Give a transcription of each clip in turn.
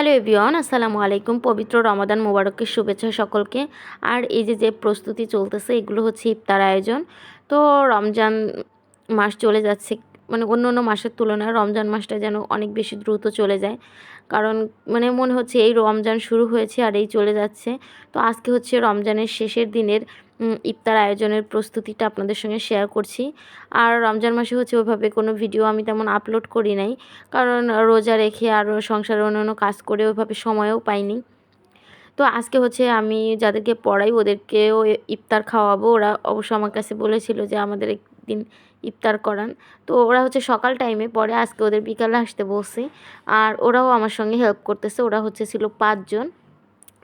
Hello এভিয়ন আসসালামু আলাইকুম। পবিত্র রমাদান মোবারকের শুভেচ্ছা সকলকে। আর এই যে যে প্রস্তুতি চলতেছে, এগুলো হচ্ছে ইফতার আয়োজন। তো রমজান মাস চলে যাচ্ছে মানে অন্য অন্য মাসের তুলনায় রমজান মাসটা যেন অনেক বেশি দ্রুত চলে যায়। কারণ মানে মনে হচ্ছে এই রমজান শুরু হয়েছে আর এই চলে যাচ্ছে। তো আজকে হচ্ছে রমজানের শেষের দিনের ইফতার আয়োজনের প্রস্তুতিটা আপনাদের সঙ্গে শেয়ার করছি। আর রমজান মাসে হচ্ছে ওইভাবে কোনো ভিডিও আমি তেমন আপলোড করি নাই। কারণ রোজা রেখে আর সংসারের অন্যান্য কাজ করে ওইভাবে সময়ও পাইনি। তো আজকে হচ্ছে আমি যাদেরকে পড়াই ওদেরকেও ইফতার খাওয়াবো। ওরা অবশ্য আমার কাছে বলেছিল যে আমাদের একদিন ইফতার করান। তো ওরা হচ্ছে সকাল টাইমে পরে আজকে ওদের বিকালে আসতে বসছি আর ওরাও আমার সঙ্গে হেল্প করতেছে। ওরা হচ্ছে ছিল পাঁচজন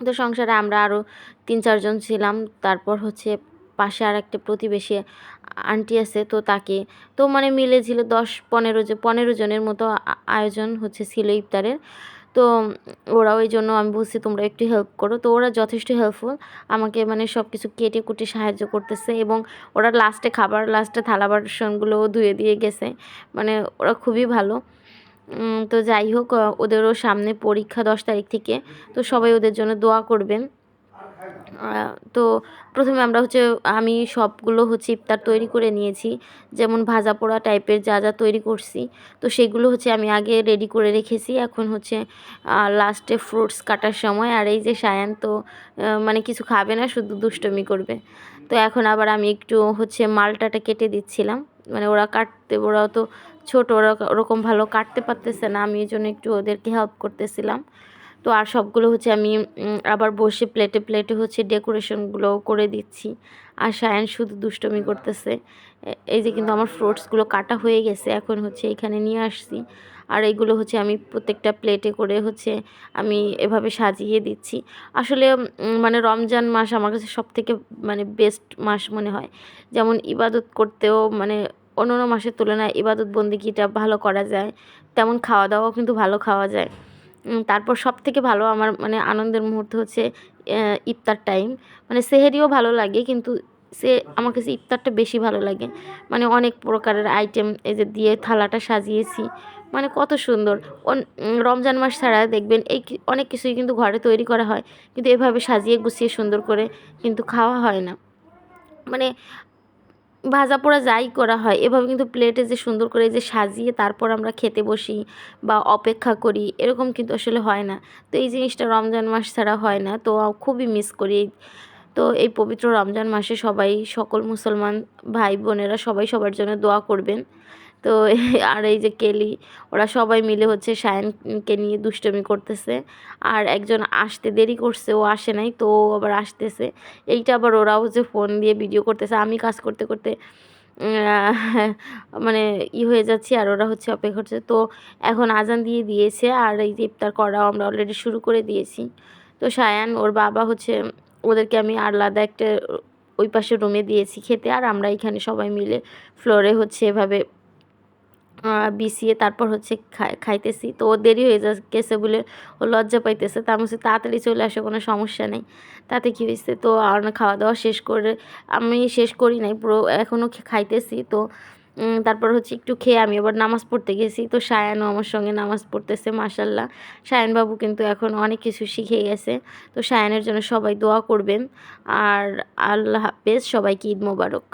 তো সংসারে আমরা আরও তিন চারজন ছিলাম। তারপর হচ্ছে পাশে আর একটা প্রতিবেশী আন্টি আছে, তো তাকে, তো মানে মিলে ছিল দশ, পনেরো পনেরো জনের মতো আয়োজন হচ্ছে ছিল ইফতারের। তো ওরা ওই জন্য আমি বলছি, তোমরা একটু হেল্প করো। তো ওরা যথেষ্ট হেল্পফুল আমাকে মানে সব কিছু কেটে কুটে সাহায্য করতেছে এবং ওরা লাস্টে খাবার লাস্টে থালা বাসনগুলোও ধুয়ে দিয়ে গেছে। মানে ওরা খুবই ভালো। তো যাই হোক ওদেরও সামনে পরীক্ষা দশ তারিখ থেকে। তো সবাই ওদের জন্য দোয়া করবেন। তো প্রথমে আমরা হচ্ছে, আমি সবগুলো হচ্ছে ইফতার তৈরি করে নিয়েছি। যেমন ভাজা পোড়া টাইপের যা যা তৈরি করছি, তো সেগুলো হচ্ছে আমি আগে রেডি করে রেখেছি। এখন হচ্ছে লাস্টে ফ্রুটস কাটার সময়। আর এই যে সায়ান তো মানে কিছু খাবে না, শুধু দুষ্টমি করবে। তো এখন আবার আমি একটু হচ্ছে মালটাটা কেটে দিচ্ছিলাম। মানে ওরা কাটতে, ওরাও তো ছোটো, ওরা ওরকম ভালো কাটতে পারতেছে না। আমি এই জন্য একটু ওদেরকে হেল্প করতেছিলাম। তো আর সবগুলো হচ্ছে আমি আবার বসে প্লেটে প্লেটে হচ্ছে ডেকোরেশনগুলো করে দিচ্ছি। আর সায়ান শুধু দুষ্টমি করতেছে। এই যে কিন্তু আমার ফ্রুটসগুলো কাটা হয়ে গেছে, এখন হচ্ছে এখানে নিয়ে আসছি। আর এইগুলো হচ্ছে আমি প্রত্যেকটা প্লেটে করে হচ্ছে আমি এভাবে সাজিয়ে দিচ্ছি। আসলে মানে রমজান মাস আমার কাছে সব থেকে মানে বেস্ট মাস মনে হয়। যেমন ইবাদত করতেও মানে অন্য মাসের তুলনায় ইবাদত বন্দিগিটা ভালো করা যায়। তেমন খাওয়া দাওয়াও কিন্তু ভালো খাওয়া যায়। তারপর সব থেকে ভালো আমার মানে আনন্দের মুহূর্ত হচ্ছে ইফতার টাইম মানে সেহেরিও ভালো লাগে, কিন্তু সে আমার কাছে ইফতারটা বেশি ভালো লাগে। মানে অনেক প্রকারের আইটেম এই যে দিয়ে থালাটা সাজিয়েছি। মানে কত সুন্দর। রমজান মাস ছাড়া দেখবেন এই অনেক কিছুই কিন্তু ঘরে তৈরি করা হয়। কিন্তু এভাবে সাজিয়ে গুছিয়ে সুন্দর করে কিন্তু খাওয়া হয় না। মানে ভাজা পোড়া যাই করা হয়, এভাবে কিন্তু প্লেটে যে সুন্দর করে যে সাজিয়ে তারপর আমরা খেতে বসি বা অপেক্ষা করি, এরকম কিন্তু আসলে হয় না। তো এই জিনিসটা রমজান মাস ছাড়া হয় না, তো খুবই মিস করি তো এই পবিত্র রমজান মাসে সবাই, সকল মুসলমান ভাই বোনেরা সবাই সবার জন্য দোয়া করবেন। তো আর এই যে কেলি, ওরা সবাই মিলে হচ্ছে সায়নকে নিয়ে দুষ্টমি করতেছে। আর একজন আসতে দেরি করছে, ও আসে নাই, তো আবার আসতেছে। এইটা আবার ওরাও যে ফোন দিয়ে ভিডিও করতেছে। আমি কাজ করতে করতে মানে ই হয়ে যাচ্ছি আর ওরা হচ্ছে অপেক্ষা করছে। তো এখন আজান দিয়ে দিয়েছে আর এই যে ইফতার করাও আমরা অলরেডি শুরু করে দিয়েছি। তো সায়ান, ওর বাবা হচ্ছে, ওদেরকে আমি আলাদা একটা ওই পাশে রুমে দিয়েছি খেতে। আর আমরা এখানে সবাই মিলে ফ্লোরে হচ্ছে এভাবে বিছিয়ে তারপর হচ্ছে খাইতেছি। তো ও দেরি হয়ে গেছে বলে ও লজ্জা পাইতেছে। তার মধ্যে তাড়াতাড়ি চলে আসে, কোনো সমস্যা নেই। তাতে কী হয়েছে তো আর খাওয়া দাওয়া শেষ করে, আমি শেষ করি নাই, পুরো এখনও খাইতেছি। তো তারপর হচ্ছে একটু খেয়ে আমি আবার নামাজ পড়তে গেছি। তো সায়ানও আমার সঙ্গে নামাজ পড়তেছে মাসাল্লাহ সায়ানবাবু কিন্তু এখন অনেক কিছু শিখে গেছে। তো সায়ানের জন্য সবাই দোয়া করবেন। আর আল্লাহ হাফেজ, সবাইকে ঈদ মোবারক।